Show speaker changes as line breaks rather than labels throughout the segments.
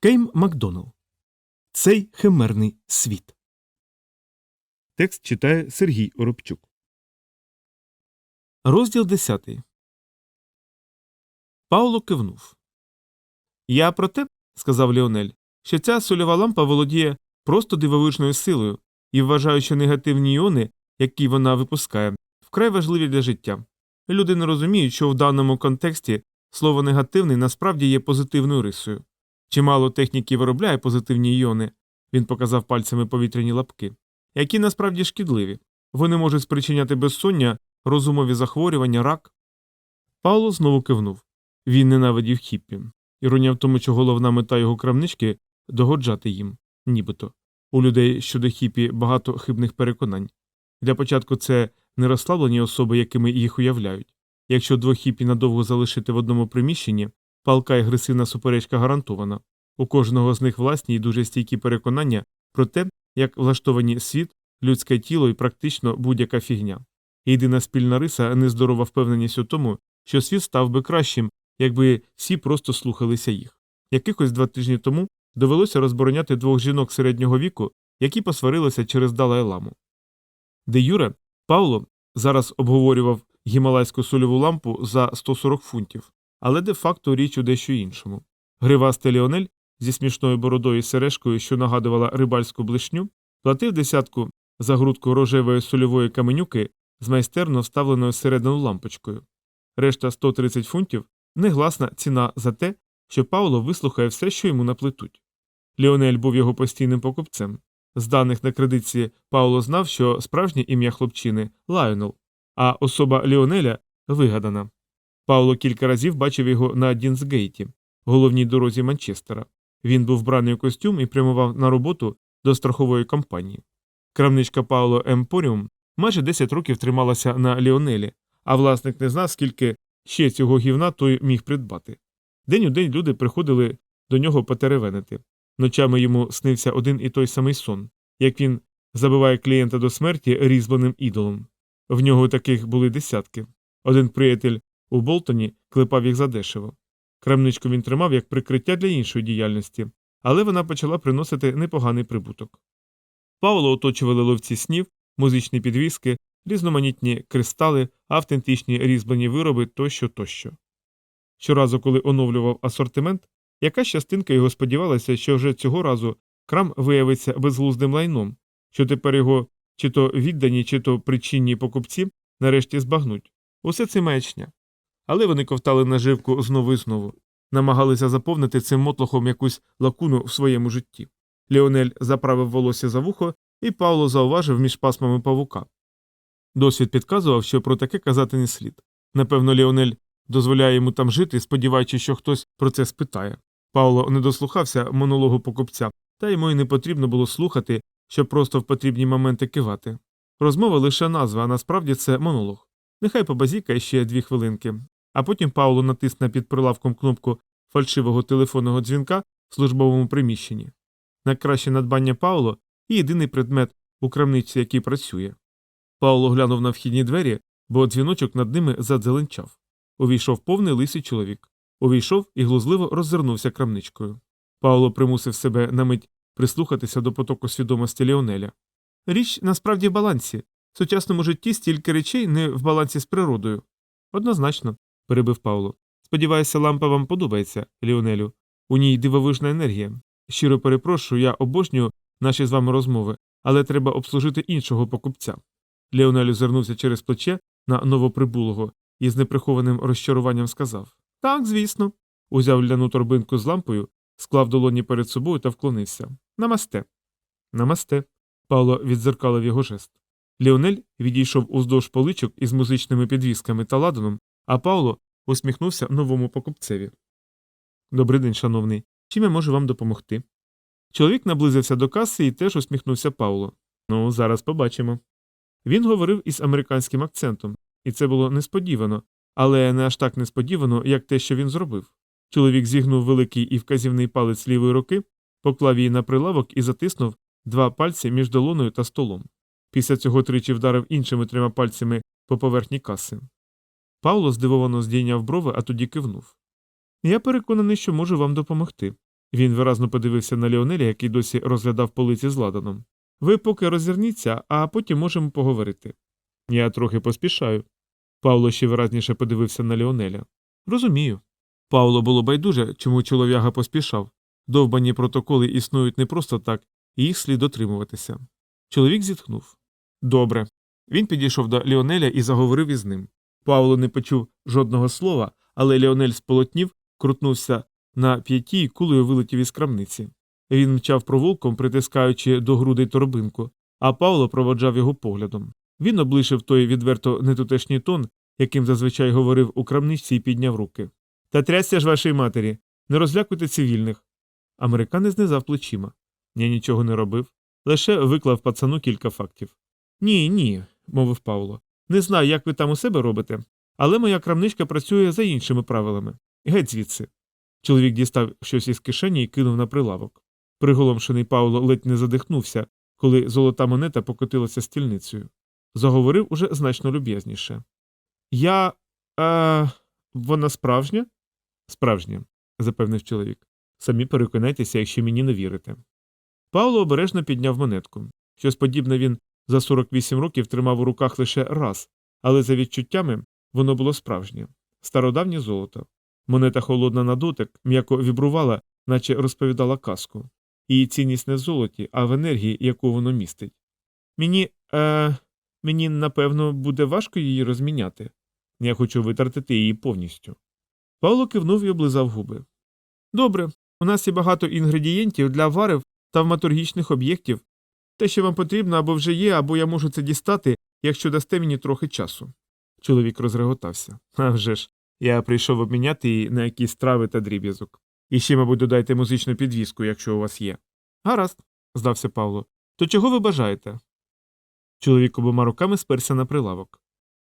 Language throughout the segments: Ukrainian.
Кейм Макдоналл. Цей химерний світ.
Текст читає Сергій Оробчук.
Розділ 10. Пауло кивнув. Я про те, сказав Ліонель, що ця сольова лампа володіє просто дивовижною силою і вважаю, що негативні іони, які вона випускає, вкрай важливі для життя. Люди не розуміють, що в даному контексті слово негативний насправді є позитивною рисою. Чимало техніки виробляє позитивні іони, він показав пальцями повітряні лапки, які насправді шкідливі. Вони можуть спричиняти безсоння, розумові захворювання, рак. Пауло знову кивнув. Він ненавидів хіппі. Іронія в тому, що головна мета його крамнички догоджати їм, нібито. У людей щодо хіпі багато хибних переконань. Для початку це не розслаблені особи, якими їх уявляють. Якщо двох хіпі надовго залишити в одному приміщенні, палка і агресивна суперечка гарантована. У кожного з них власні і дуже стійкі переконання про те, як влаштовані світ, людське тіло і практично будь-яка фігня. Єдина спільна риса нездорова впевненість у тому, що світ став би кращим, якби всі просто слухалися їх. Якихось два тижні тому довелося розбороняти двох жінок середнього віку, які посварилися через Далай-ламу. Де Юре, Пауло зараз обговорював гімалайську сольову лампу за 140 фунтів, але де-факто річ у дещо іншому. Гривастий Ліонель зі смішною бородою і сережкою, що нагадувала рибальську блишню, платив десятку за грудку рожевої сольової каменюки з майстерно вставленою всередину лампочкою. Решта 130 фунтів негласна ціна за те, що Пауло вислухає все, що йому наплетуть. Ліонель був його постійним покупцем. З даних на кредитці Пауло знав, що справжнє ім'я хлопчини Лайонел, а особа Ліонеля вигадана. Пауло кілька разів бачив його на Дінсгейті, головній дорозі Манчестера. Він був вбраний у костюм і прямував на роботу до страхової компанії. Крамничка Пауло Емпоріум майже 10 років трималася на Ліонелі, а власник не знав, скільки ще цього гівна той міг придбати. День у день люди приходили до нього потеревенити. Ночами йому снився один і той самий сон, як він забиває клієнта до смерті різьбленим ідолом. В нього таких були десятки. Один приятель у Болтоні клепав їх задешево. Крамничку він тримав як прикриття для іншої діяльності, але вона почала приносити непоганий прибуток. Пауло оточували ловці снів, музичні підвіски, різноманітні кристали, автентичні різьблені вироби тощо тощо. Щоразу, коли оновлював асортимент, якась частинка його сподівалася, що вже цього разу крам виявиться безглуздим лайном, що тепер його чи то віддані, чи то причинні покупці нарешті збагнуть. Усе це маячня. Але вони ковтали наживку знову і знову, намагалися заповнити цим мотлохом якусь лакуну в своєму житті. Ліонель заправив волосся за вухо, і Пауло зауважив між пасмами павука. Досвід підказував, що про таке казати не слід. Напевно, Ліонель дозволяє йому там жити, сподіваючись, що хтось про це спитає. Пауло не дослухався монологу покупця, та йому й не потрібно було слухати, щоб просто в потрібні моменти кивати. Розмова лише назва, а насправді це монолог. Нехай побазікає ще дві хвилинки, а потім Пауло натисне під прилавком кнопку фальшивого телефонного дзвінка в службовому приміщенні. Найкраще надбання Пауло і єдиний предмет у крамниці, який працює. Пауло глянув на вхідні двері, бо дзвіночок над ними задзеленчав. Увійшов повний лисий чоловік. Увійшов і глузливо роззирнувся крамничкою. Пауло примусив себе на мить прислухатися до потоку свідомості Ліонеля. Річ насправді в балансі. В сучасному житті стільки речей не в балансі з природою. Однозначно, перебив Пауло. Сподіваюся, лампа вам подобається, Ліонелю. У ній дивовижна енергія. Щиро перепрошую, я обожнюю наші з вами розмови, але треба обслужити іншого покупця. Леонель озирнувся через плече на новоприбулого і з неприхованим розчаруванням сказав Так, звісно. Узяв ляну торбинку з лампою, склав долоні перед собою та вклонився. Намасте. Намасте. Павло відзеркалив його жест. Леонель відійшов уздовж поличок із музичними підвісками та ладаном, а Павло усміхнувся новому покупцеві. Добрий день, шановний. Чим я можу вам допомогти? Чоловік наблизився до каси і теж усміхнувся Пауло. Ну, зараз побачимо. Він говорив із американським акцентом, і це було несподівано, але не аж так несподівано, як те, що він зробив. Чоловік зігнув великий і вказівний палець лівої руки, поклав її на прилавок і затиснув два пальці між долоною та столом. Після цього тричі вдарив іншими трьома пальцями по поверхні каси. Павло здивовано здійняв брови, а тоді кивнув. Я переконаний, що можу вам допомогти. Він виразно подивився на Ліонеля, який досі розглядав полиці з ладаном. Ви поки роззирніться, а потім можемо поговорити. Я трохи поспішаю. Павло ще виразніше подивився на Ліонеля. Розумію. Павло було байдуже, чому чолов'яга поспішав. Довбані протоколи існують не просто так, і їх слід дотримуватися. Чоловік зітхнув. Добре. Він підійшов до Ліонеля і заговорив із ним. Павло не почув жодного слова, але Ліонель сполотнів, крутнувся на п'яті і кулею вилетів із крамниці. Він мчав провулком, притискаючи до грудей торбинку, а Павло проводжав його поглядом. Він облишив той відверто нетутешній тон, яким зазвичай говорив у крамничці і підняв руки. Та трясся ж вашій матері, не розлякуйте цивільних. Американець знизав плечима. Я нічого не робив, лише виклав пацану кілька фактів. Ні, ні, мовив Павло. Не знаю, як ви там у себе робите, але моя крамничка працює за іншими правилами. Геть звідси. Чоловік дістав щось із кишені і кинув на прилавок. Приголомшений Павло ледь не задихнувся, коли золота монета покотилася стільницею. Заговорив уже значно люб'язніше. Я. Е, вона справжня? Справжня, запевнив чоловік. Самі переконайтеся, якщо мені не вірите. Павло обережно підняв монетку. Щось подібне він за 48 років тримав у руках лише раз, але за відчуттями воно було справжнє стародавнє золото. Монета холодна на дотик, м'яко вібрувала, наче розповідала казку. Її цінність не в золоті, а в енергії, яку воно містить. Мені. е, мені, напевно, буде важко її розміняти. Я хочу витратити її повністю. Павло кивнув і облизав губи. Добре, у нас є багато інгредієнтів для варив та вматургічних об'єктів. Те, що вам потрібно, або вже є, або я можу це дістати, якщо дасте мені трохи часу. Чоловік розреготався. А вже ж, я прийшов обміняти її на якісь трави та дріб'язок. І ще, мабуть, додайте музичну підвіску, якщо у вас є. Гаразд, здався Павло. То чого ви бажаєте? Чоловік обома руками сперся на прилавок.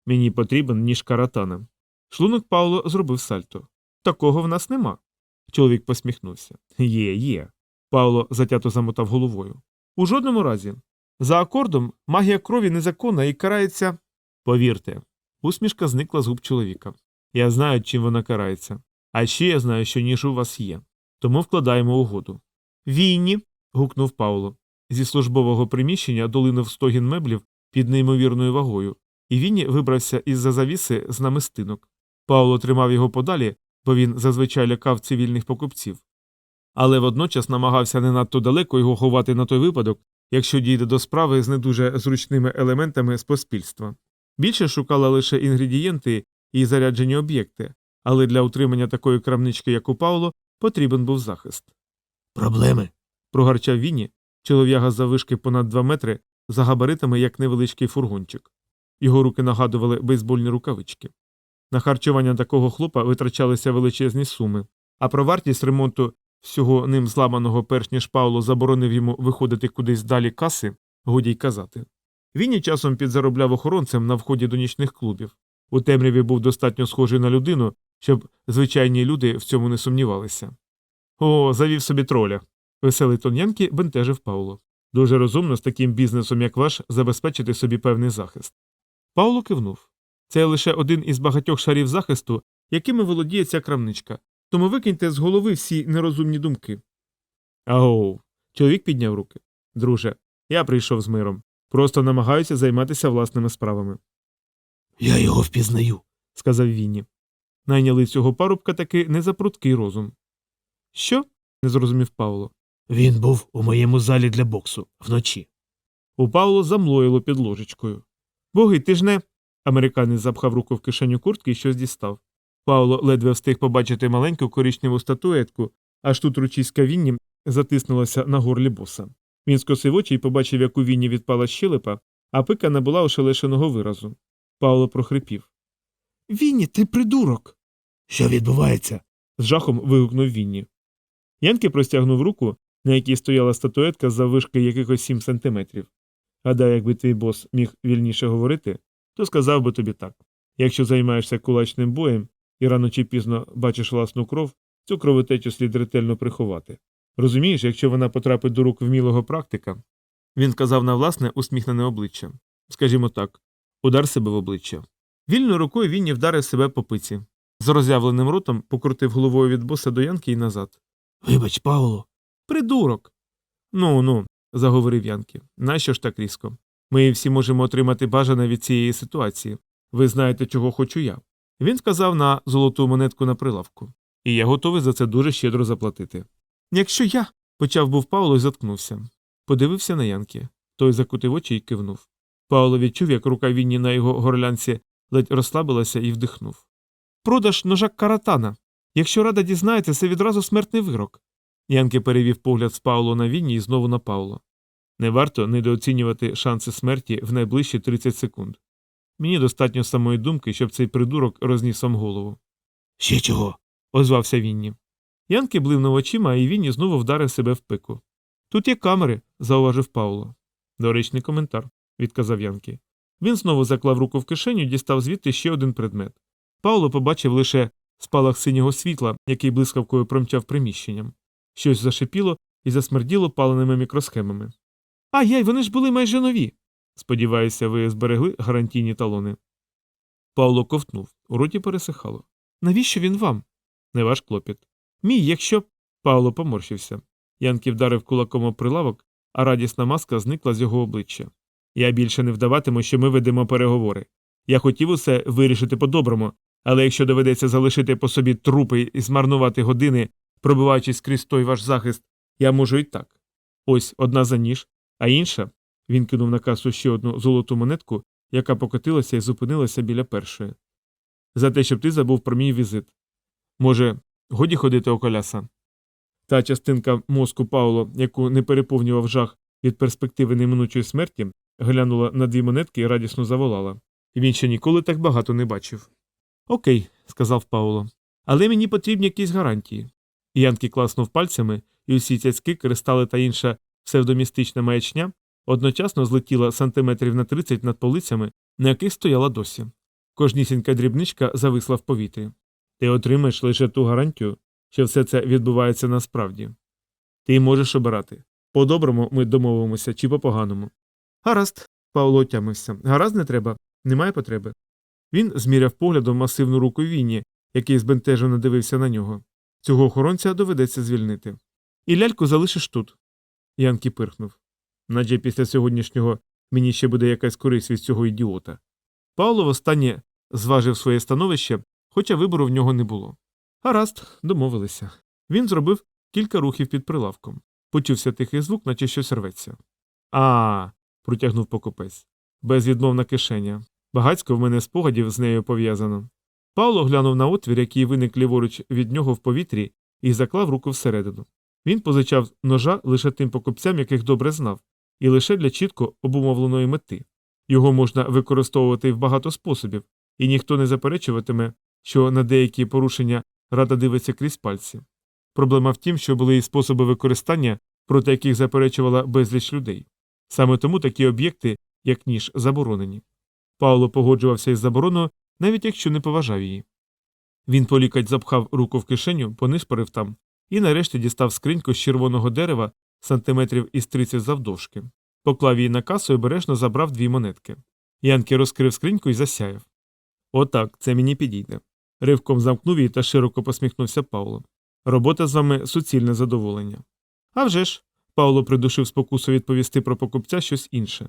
Мені потрібен ніж каратана. Шлунок Павло зробив сальто. Такого в нас нема. Чоловік посміхнувся. Є, є. Павло затято замотав головою. У жодному разі. За акордом магія крові незаконна і карається. Повірте, усмішка зникла з губ чоловіка. Я знаю, чим вона карається. А ще я знаю, що ніж у вас є. Тому вкладаємо угоду. Війні. гукнув Павло. Зі службового приміщення долинув стогін меблів під неймовірною вагою, і Вінні вибрався із за завіси з намистинок. Павло тримав його подалі, бо він зазвичай лякав цивільних покупців. Але водночас намагався не надто далеко його ховати на той випадок, якщо дійде до справи з не дуже зручними елементами з поспільства. Більше шукала лише інгредієнти і заряджені об'єкти, але для утримання такої крамнички, як у Павло, потрібен був захист.
Проблеми?
Прогарчав Вінні, чолов'яга заввишки понад два метри, за габаритами як невеличкий фургончик. Його руки нагадували бейсбольні рукавички. На харчування такого хлопа витрачалися величезні суми, а про вартість ремонту всього ним зламаного, перш ніж Пауло заборонив йому виходити кудись далі каси, годі й казати. Вінні часом підзаробляв охоронцем на вході до нічних клубів. У темряві був достатньо схожий на людину, щоб звичайні люди в цьому не сумнівалися. О, завів собі троля. Веселий тон Янки бентежив Пауло. Дуже розумно з таким бізнесом, як ваш, забезпечити собі певний захист. Пауло кивнув. Це лише один із багатьох шарів захисту, якими володіє ця крамничка, тому викиньте з голови всі нерозумні думки. Агоу. Чоловік підняв руки. Друже, я прийшов з миром. Просто намагаюся займатися власними справами,
Я його впізнаю.
сказав Вінні. Найняли цього парубка таки не за розум. Що? не зрозумів Павло.
Він був у моєму залі для боксу вночі.
У Павло замлоїло під ложечкою. Боги, ти ж не. Американець запхав руку в кишеню куртки і щось дістав. Павло ледве встиг побачити маленьку коричневу статуетку, аж тут ручиська Вінні затиснулася на горлі боса. Він скосив очі і побачив, як у Вінні відпала щелепа, а пика набула ошелешеного виразу. Павло прохрипів. Вінні, ти придурок.
Що відбувається?
з жахом вигукнув Вінні. Янки простягнув руку, на якій стояла статуетка за вишки якихось сім сантиметрів. Гадаю, якби твій бос міг вільніше говорити, то сказав би тобі так. Якщо займаєшся кулачним боєм і рано чи пізно бачиш власну кров, цю кровотечу слід ретельно приховати. Розумієш, якщо вона потрапить до рук вмілого практика, він казав на власне усміхнене обличчя. Скажімо так, удар себе в обличчя. Вільною рукою Вінні вдарив себе по пиці. З роззявленим ротом покрутив головою від боса до янки і назад.
Вибач, Пауло.
Придурок. Ну ну, заговорив Янки. Нащо ж так різко? Ми всі можемо отримати бажане від цієї ситуації. Ви знаєте, чого хочу я. Він сказав на золоту монетку на прилавку. І я готовий за це дуже щедро заплатити. Якщо я. почав був Павло і заткнувся. Подивився на Янки. Той закутив очі і кивнув. Павло відчув, як рука Вінні на його горлянці ледь розслабилася і вдихнув. Продаж ножа каратана. Якщо рада дізнається, це відразу смертний вирок. Янки перевів погляд з Пауло на Вінні і знову на Пауло. Не варто недооцінювати шанси смерті в найближчі 30 секунд. Мені достатньо самої думки, щоб цей придурок розніс вам голову.
Ще чого?
Озвався Вінні. Янки блимнув очима, і Вінні знову вдарив себе в пику. Тут є камери, зауважив Пауло. Доречний коментар, відказав Янки. Він знову заклав руку в кишеню дістав звідти ще один предмет. Пауло побачив лише спалах синього світла, який блискавкою промчав приміщенням. Щось зашипіло і засмерділо паленими мікросхемами. А яй, вони ж були майже нові. Сподіваюся, ви зберегли гарантійні талони. Павло ковтнув, у роті пересихало. Навіщо він вам? Не ваш клопіт. Мій, якщо. Павло поморщився. Янки вдарив кулаком об прилавок, а радісна маска зникла з його обличчя. Я більше не вдаватиму, що ми ведемо переговори. Я хотів усе вирішити по-доброму, але якщо доведеться залишити по собі трупи і змарнувати години, пробиваючись крізь той ваш захист, я можу і так. Ось одна за ніж, а інша. Він кинув на касу ще одну золоту монетку, яка покотилася і зупинилася біля першої. За те, щоб ти забув про мій візит. Може, годі ходити околяса? Та частинка мозку Пауло, яку не переповнював жах від перспективи неминучої смерті, глянула на дві монетки і радісно заволала. Він ще ніколи так багато не бачив. Окей, сказав Пауло. Але мені потрібні якісь гарантії. Янки класнув пальцями, і усі цяцьки, кристали та інша псевдомістична маячня одночасно злетіла сантиметрів на 30 над полицями, на яких стояла досі. Кожнісінька дрібничка зависла в повітрі. Ти отримаєш лише ту гарантію, що все це відбувається насправді. Ти можеш обирати. По-доброму ми домовимося чи по-поганому. Гаразд, Павло отямився. Гаразд не треба, немає потреби. Він зміряв поглядом масивну руку Вінні, який збентежено дивився на нього. Цього охоронця доведеться звільнити. І ляльку залишиш тут. Янкі пирхнув. Наче після сьогоднішнього мені ще буде якась користь від цього ідіота. Павло востаннє зважив своє становище, хоча вибору в нього не було. Гаразд, домовилися. Він зробив кілька рухів під прилавком. Почувся тихий звук, наче щось рветься. А. протягнув покупець. Безвідмовна кишеня. Багацько в мене спогадів з нею пов'язано. Павло глянув на отвір, який виник ліворуч від нього в повітрі, і заклав руку всередину. Він позичав ножа лише тим покупцям, яких добре знав, і лише для чітко обумовленої мети. Його можна використовувати в багато способів, і ніхто не заперечуватиме, що на деякі порушення рада дивиться крізь пальці. Проблема в тім, що були і способи використання, проти яких заперечувала безліч людей. Саме тому такі об'єкти, як ніж, заборонені. Пауло погоджувався із забороною, навіть якщо не поважав її. Він полікать запхав руку в кишеню, понишпорив там, і нарешті дістав скриньку з червоного дерева сантиметрів із 30 завдовжки. Поклав її на касу і обережно забрав дві монетки. Янки розкрив скриньку і засяяв. Отак, це мені підійде. Ривком замкнув її та широко посміхнувся Павло. Робота з вами суцільне задоволення. А вже ж, Павло придушив спокусу відповісти про покупця щось інше.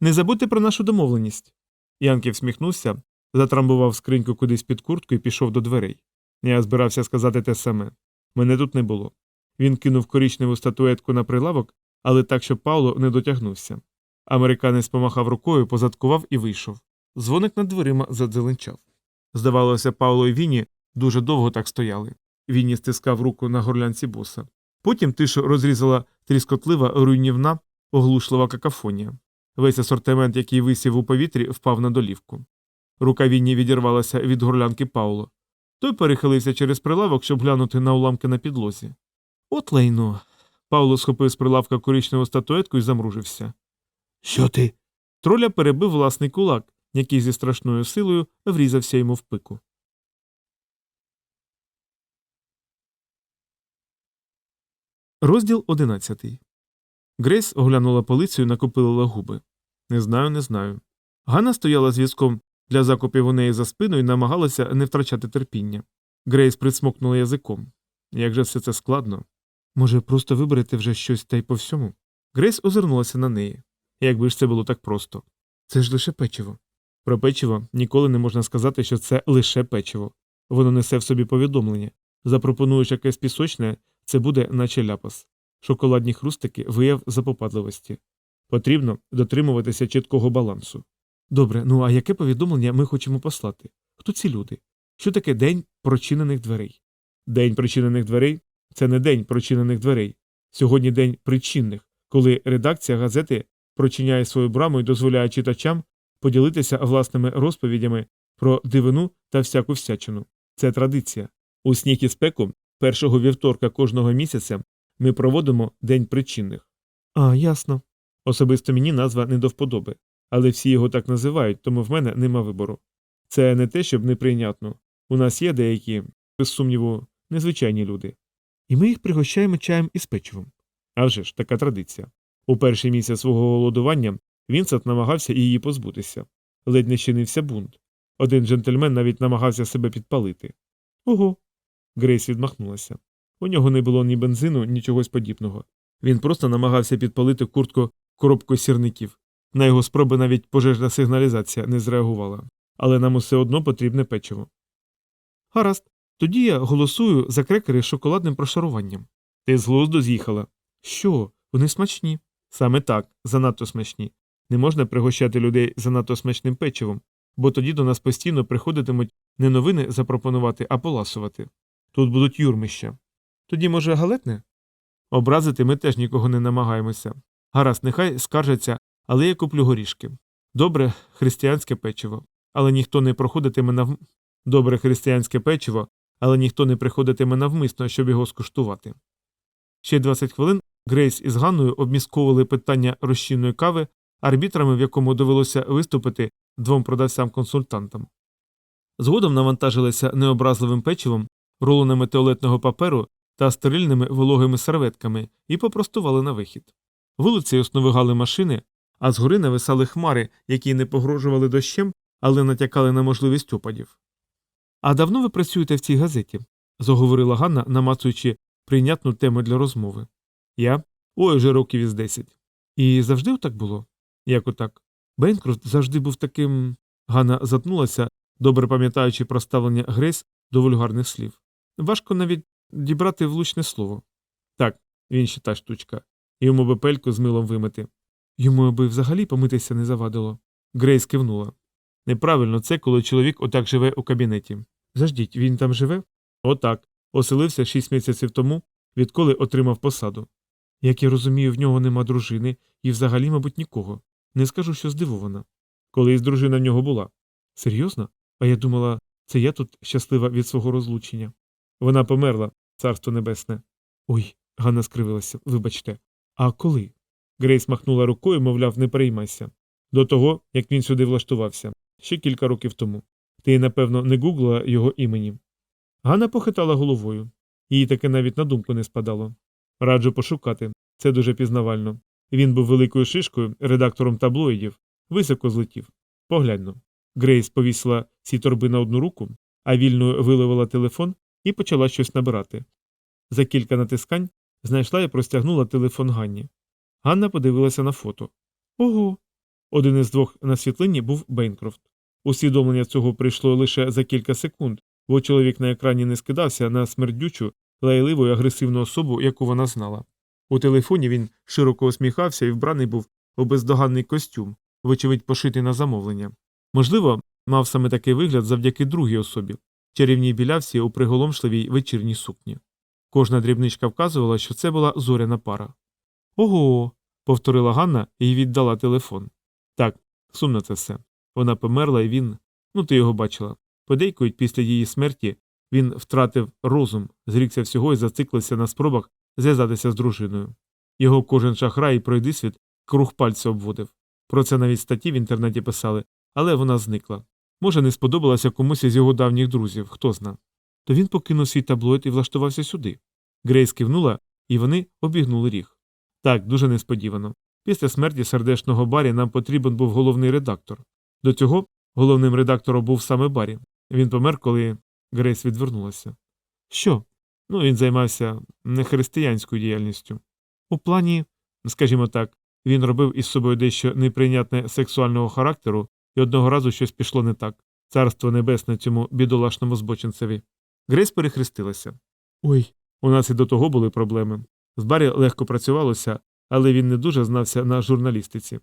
Не забудьте про нашу домовленість. Янки всміхнувся, затрамбував скриньку кудись під куртку і пішов до дверей. Я збирався сказати те саме. Мене тут не було. Він кинув коричневу статуетку на прилавок, але так, щоб Павло не дотягнувся. Американець помахав рукою, позадкував і вийшов. Дзвоник над дверима задзеленчав. Здавалося, Павло і Віні дуже довго так стояли. Віні стискав руку на горлянці боса. Потім тишу розрізала тріскотлива, руйнівна, оглушлива какафонія. Весь асортимент, який висів у повітрі, впав на долівку. Рука Вінні відірвалася від горлянки Пауло. Той перехилився через прилавок, щоб глянути на уламки на підлозі. От лайно. Павло схопив з прилавка коричневу статуетку і замружився.
Що ти?
Троля перебив власний кулак, який зі страшною силою врізався йому в пику. Розділ одинадцятий. Грейс оглянула полицю і накопилила губи. Не знаю, не знаю. Ганна стояла з візком для закупів у неї за спиною і намагалася не втрачати терпіння. Грейс присмокнула язиком. Як же все це складно. Може, просто виберете вже щось та й по всьому? Грейс озирнулася на неї. Якби ж це було так просто. Це ж лише печиво. Про печиво ніколи не можна сказати, що це лише печиво. Воно несе в собі повідомлення. Запропонуєш якесь пісочне, це буде наче ляпас. Шоколадні хрустики вияв запопадливості. Потрібно дотримуватися чіткого балансу. Добре, ну а яке повідомлення ми хочемо послати? Хто ці люди? Що таке день прочинених дверей? День причинених дверей це не день прочинених дверей. Сьогодні день причинних, коли редакція газети прочиняє свою браму і дозволяє читачам поділитися власними розповідями про дивину та всяку всячину. Це традиція. У сніг і спеку першого вівторка кожного місяця ми проводимо День причинних. А, ясно. Особисто мені назва не до вподоби, але всі його так називають, тому в мене нема вибору. Це не те, щоб неприйнятно. У нас є деякі, без сумніву, незвичайні люди. І ми їх пригощаємо чаєм із печивом. А вже ж, така традиція. У перший місяць свого голодування Вінсент намагався її позбутися. Ледь не чинився бунт. Один джентльмен навіть намагався себе підпалити. Ого. Грейс відмахнулася. У нього не було ні бензину, ні чогось подібного. Він просто намагався підпалити куртку коробкою сірників. На його спроби навіть пожежна сигналізація не зреагувала. Але нам усе одно потрібне печиво. Гаразд. Тоді я голосую за крекери з шоколадним прошаруванням. Ти з глузду з'їхала. Що? Вони смачні. Саме так, занадто смачні. Не можна пригощати людей занадто смачним печивом, бо тоді до нас постійно приходитимуть не новини запропонувати, а поласувати. Тут будуть юрмища. Тоді, може, галетне? Образити ми теж нікого не намагаємося. Гаразд, нехай скаржаться, але я куплю горішки. Добре, християнське печиво, але ніхто не проходитиме нав... Добре християнське печиво, але ніхто не приходитиме навмисно, щоб його скуштувати. Ще 20 хвилин Грейс із Ганною обмісковували питання розчинної кави, арбітрами, в якому довелося виступити двом продавцям-консультантам. Згодом навантажилися необразливим печивом, рулонами туалетного паперу та стерильними вологими серветками і попростували на вихід. Вулицею сновигали машини, а згори нависали хмари, які не погрожували дощем, але натякали на можливість опадів. А давно ви працюєте в цій газеті? заговорила Ганна, намацуючи прийнятну тему для розмови. Я? Ой, вже років із десять. І завжди так було? Як отак? Бейнкрофт завжди був таким. Ганна затнулася, добре пам'ятаючи про ставлення Грейс до вульгарних слів. Важко навіть дібрати влучне слово. Так, він ще та штучка. Йому би пельку з милом вимити. Йому аби взагалі помитися не завадило. Грейс кивнула. Неправильно це, коли чоловік отак живе у кабінеті. Заждіть, він там живе? Отак. Оселився шість місяців тому, відколи отримав посаду. Як я розумію, в нього нема дружини і взагалі, мабуть, нікого. Не скажу, що здивована. Колись дружина в нього була. Серйозно? А я думала, це я тут щаслива від свого розлучення. Вона померла, царство небесне. Ой, Ганна скривилася, вибачте. А коли? Грейс махнула рукою, мовляв, не переймайся. До того, як він сюди влаштувався, ще кілька років тому. Ти, напевно, не гуглила його імені. Ганна похитала головою. Їй таке навіть на думку не спадало. Раджу пошукати, це дуже пізнавально. Він був великою шишкою, редактором таблоїдів, високо злетів. Погляньно. Грейс повісила ці торби на одну руку, а вільною виловила телефон і почала щось набирати. За кілька натискань знайшла і простягнула телефон Ганні. Ганна подивилася на фото. Ого. Один із двох на світлині був Бейнкрофт. Усвідомлення цього прийшло лише за кілька секунд, бо чоловік на екрані не скидався на смердючу, лайливу і агресивну особу, яку вона знала. У телефоні він широко усміхався і вбраний був у бездоганний костюм, вочевидь пошитий на замовлення. Можливо, мав саме такий вигляд завдяки другій особі, чарівній білявці у приголомшливій вечірній сукні. Кожна дрібничка вказувала, що це була зоряна пара. Ого. повторила Ганна і віддала телефон. Так, сумно це все. Вона померла, і він. Ну, ти його бачила. Подейкують після її смерті він втратив розум, зрікся всього і зациклився на спробах зв'язатися з дружиною. Його кожен шахрай і пройдисвіт круг пальця обводив. Про це навіть статті в інтернеті писали, але вона зникла. Може, не сподобалася комусь із його давніх друзів, хто зна. То він покинув свій таблоїд і влаштувався сюди. Грейс кивнула, і вони обігнули ріг. Так, дуже несподівано. Після смерті сердечного Барі нам потрібен був головний редактор. До цього головним редактором був саме Барі. Він помер, коли Грейс відвернулася. Що? Ну, він займався нехристиянською діяльністю. У плані, скажімо так, він робив із собою дещо неприйнятне сексуального характеру, і одного разу щось пішло не так. Царство небесне цьому бідолашному збочинцеві. Грейс перехрестилася. Ой, у нас і до того були проблеми. З Баррі легко працювалося, але він не дуже знався на журналістиці.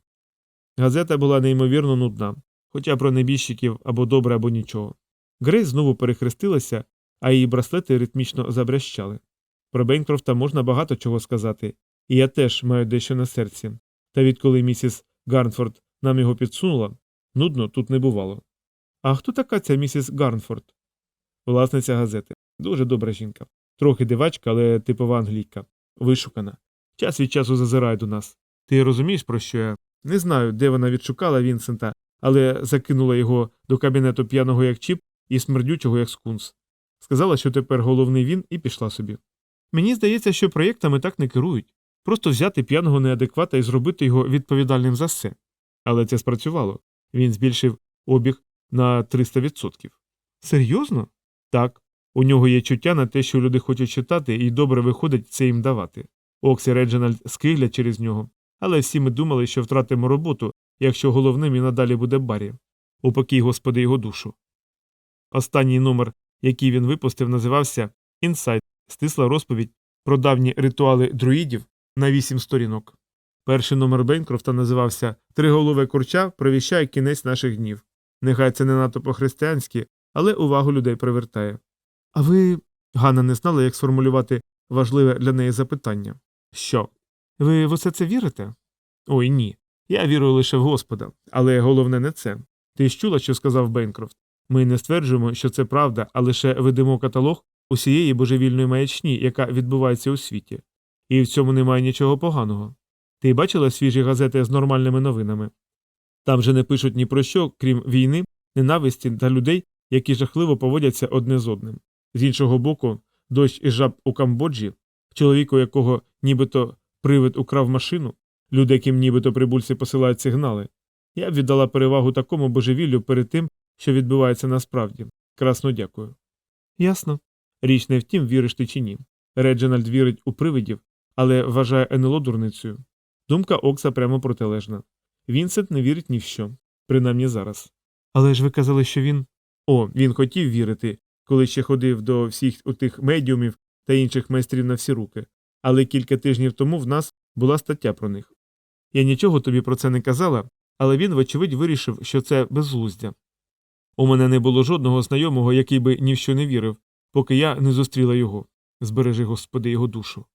Газета була неймовірно нудна, хоча про небіжчиків або добре, або нічого. Грейс знову перехрестилася, а її браслети ритмічно забрящали. Про Бенкрофта можна багато чого сказати, і я теж маю дещо на серці. Та відколи місіс Гарнфорд нам його підсунула, нудно тут не бувало. А хто така ця місіс Гарнфорд? Власниця газети. Дуже добра жінка. Трохи дивачка, але типова англійка. Вишукана. Час від часу зазирає до нас. Ти розумієш, про що я? Не знаю, де вона відшукала Вінсента, але закинула його до кабінету п'яного як чіп і смердючого як скунс. Сказала, що тепер головний він, і пішла собі. Мені здається, що проєктами так не керують. Просто взяти п'яного неадеквата і зробити його відповідальним за все. Але це спрацювало. Він збільшив обіг на 300%. Серйозно? Так. У нього є чуття на те, що люди хочуть читати, і добре виходить це їм давати. Окс і Реджинальд скиглять через нього, але всі ми думали, що втратимо роботу, якщо головним і надалі буде Баррі. Упокій, Господи, його душу. Останній номер, який він випустив, називався Інсайт, стисла розповідь про давні ритуали друїдів на вісім сторінок. Перший номер Бейнкрофта називався Триголове курча провіщає кінець наших днів. Нехай це не надто по-християнськи, але увагу людей привертає. А ви. Ганна не знала, як сформулювати важливе для неї запитання. Що? Ви в усе це вірите? Ой ні. Я вірую лише в Господа, але головне не це. Ти ж чула, що сказав Бейнкрофт? Ми не стверджуємо, що це правда, а лише ведемо каталог усієї божевільної маячні, яка відбувається у світі. І в цьому немає нічого поганого. Ти бачила свіжі газети з нормальними новинами? Там же не пишуть ні про що, крім війни, ненависті та людей, які жахливо поводяться одне з одним. З іншого боку, дощ із жаб у Камбоджі, чоловіку, якого нібито привид украв машину, люди, яким нібито прибульці посилають сигнали. Я б віддала перевагу такому божевіллю перед тим, що відбувається насправді. Красно дякую. Ясно. Річ не втім, віриш ти чи ні. Реджинальд вірить у привидів, але вважає НЛО дурницею. Думка Окса прямо протилежна. Вінсент не вірить ні в що, принаймні зараз. Але ж ви казали, що він. О, він хотів вірити, коли ще ходив до всіх отих медіумів та інших майстрів на всі руки, але кілька тижнів тому в нас була стаття про них. Я нічого тобі про це не казала, але він, вочевидь, вирішив, що це безглуздя. У мене не було жодного знайомого, який би ні в що не вірив, поки я не зустріла його. Збережи, Господи, його душу.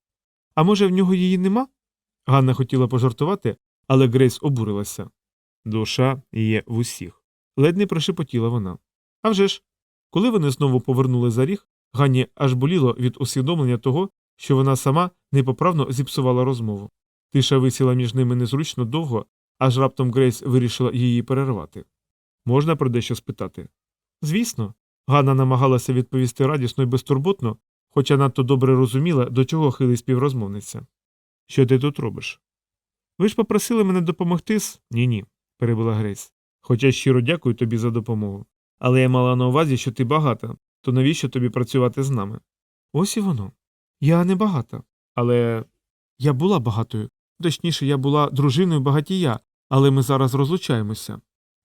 А може, в нього її нема? Ганна хотіла пожартувати, але Грейс обурилася. Душа є в усіх. Ледь не прошепотіла вона. А вже ж, коли вони знову повернули за ріг, Ганні аж боліло від усвідомлення того, що вона сама непоправно зіпсувала розмову. Тиша висіла між ними незручно довго, аж раптом Грейс вирішила її перервати. Можна про дещо спитати? Звісно. Ганна намагалася відповісти радісно і безтурботно, хоча надто добре розуміла, до чого хилить співрозмовниця. Що ти тут робиш? Ви ж попросили мене допомогти з. Ні ні, перебила Грейс. Хоча щиро дякую тобі за допомогу. Але я мала на увазі, що ти багата, то навіщо тобі працювати з нами? Ось і воно. Я не багата. Але я була багатою. Точніше, я була дружиною багатія, але ми зараз розлучаємося.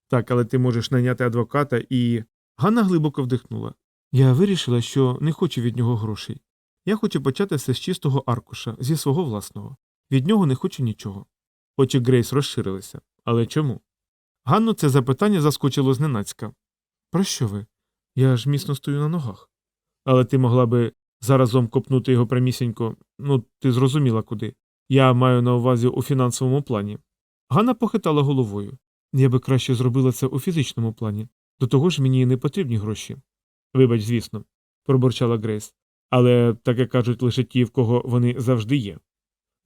Так, але ти можеш найняти адвоката і. Ганна глибоко вдихнула. Я вирішила, що не хочу від нього грошей. Я хочу почати все з чистого аркуша, зі свого власного. Від нього не хочу нічого. Очі Грейс розширилися. Але чому? Ганну це запитання заскочило зненацька. Про що ви? Я ж міцно стою на ногах. Але ти могла би заразом копнути його прямісінько, ну, ти зрозуміла куди. Я маю на увазі у фінансовому плані. Ганна похитала головою. Я би краще зробила це у фізичному плані. До того ж мені не потрібні гроші. Вибач, звісно, пробурчала Грейс. Але таке кажуть лише ті, в кого вони завжди є.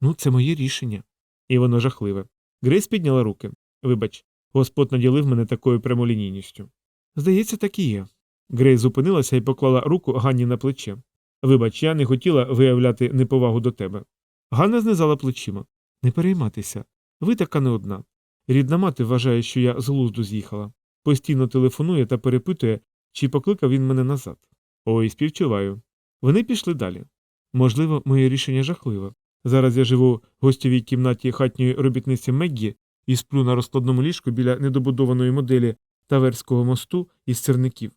Ну, це моє рішення. І воно жахливе. Грейс підняла руки. Вибач, Господь наділив мене такою прямолінійністю. Здається, так і є. Грейс зупинилася і поклала руку Ганні на плече. Вибач, я не хотіла виявляти неповагу до тебе. Ганна знизала плечима. Не перейматися. Ви така не одна. Рідна мати вважає, що я з глузду з'їхала. Постійно телефонує та перепитує, чи покликав він мене назад. Ой, співчуваю. Вони пішли далі. Можливо, моє рішення жахливе. Зараз я живу в гостьовій кімнаті хатньої робітниці Меггі і сплю на розкладному ліжку біля недобудованої моделі Таверського мосту із сирників.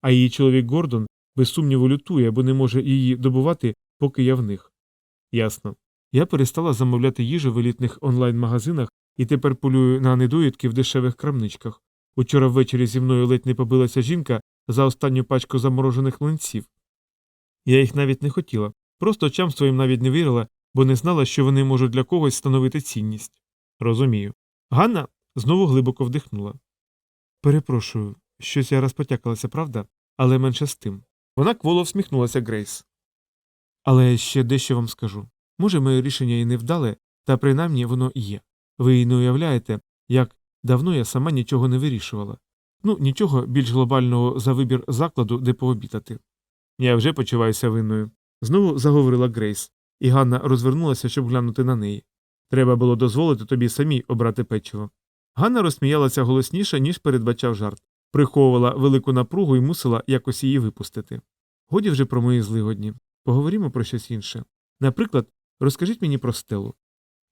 А її чоловік Гордон без сумніву лютує, бо не може її добувати, поки я в них. Ясно. Я перестала замовляти їжу в елітних онлайн-магазинах і тепер полюю на недоїдки в дешевих крамничках. Учора ввечері зі мною ледь не побилася жінка за останню пачку заморожених млинців. Я їх навіть не хотіла, просто очам своїм навіть не вірила, бо не знала, що вони можуть для когось становити цінність. Розумію. Ганна знову глибоко вдихнула. Перепрошую, щось я розпотякалася, правда, але менше з тим. Вона кволо всміхнулася Грейс. Але ще дещо вам скажу. Може, моє рішення і не вдале, та принаймні воно є. Ви й не уявляєте, як давно я сама нічого не вирішувала. Ну, нічого більш глобального за вибір закладу, де пообітати. Я вже почуваюся винною. Знову заговорила Грейс, і Ганна розвернулася, щоб глянути на неї. Треба було дозволити тобі самій обрати печиво. Ганна розсміялася голосніше, ніж передбачав жарт, приховувала велику напругу і мусила якось її випустити. Годі вже про мої злигодні. Поговоримо про щось інше. Наприклад, розкажіть мені про стелу.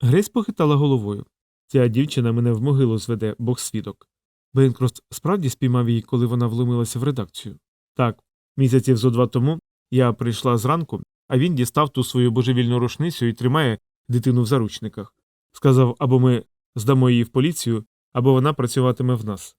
Грейс похитала головою. Ця дівчина мене в могилу зведе, бог свідок. Бейнкрост справді спіймав її, коли вона вломилася в редакцію. Так, місяців зо два тому я прийшла зранку, а він дістав ту свою божевільну рушницю і тримає дитину в заручниках. Сказав, або ми здамо її в поліцію, або вона працюватиме в нас.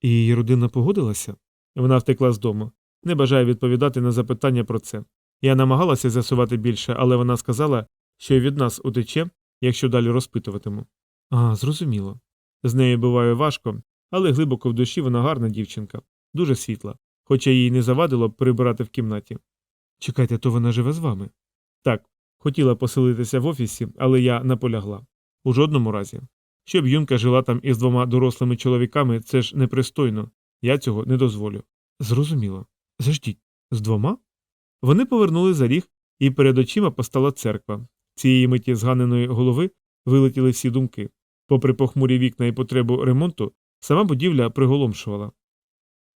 І її родина погодилася? Вона втекла з дому. Не бажає відповідати на запитання про це. Я намагалася з'ясувати більше, але вона сказала, що від нас утече, якщо далі розпитуватиму. А, зрозуміло. З нею буває важко, але глибоко в душі вона гарна дівчинка, дуже світла, хоча їй не завадило б прибирати в кімнаті. Чекайте, то вона живе з вами? Так, хотіла поселитися в офісі, але я наполягла. У жодному разі. Щоб юнка жила там із двома дорослими чоловіками, це ж непристойно. Я цього не дозволю. Зрозуміло. Заждіть, з двома? Вони повернули за ріг, і перед очима постала церква. Цієї миті з ганеної голови вилетіли всі думки. Попри похмурі вікна і потребу ремонту, сама будівля приголомшувала.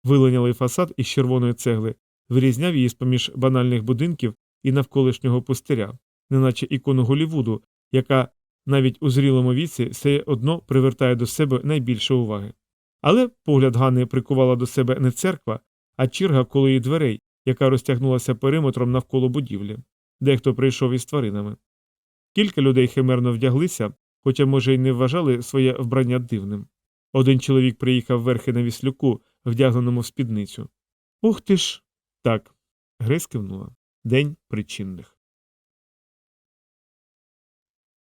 Виленялий фасад із червоної цегли вирізняв її з поміж банальних будинків і навколишнього пустиря, неначе ікону Голівуду, яка навіть у зрілому віці все одно привертає до себе найбільше уваги. Але погляд Ганни прикувала до себе не церква, а чірга коло її дверей, яка розтягнулася периметром навколо будівлі. Дехто прийшов із тваринами. Кілька людей химерно вдяглися, хоча, може, й не вважали своє вбрання дивним. Один чоловік приїхав верхи на віслюку, вдягненому в спідницю. Ух ти ж. Так. Грейс кивнула. День причинних.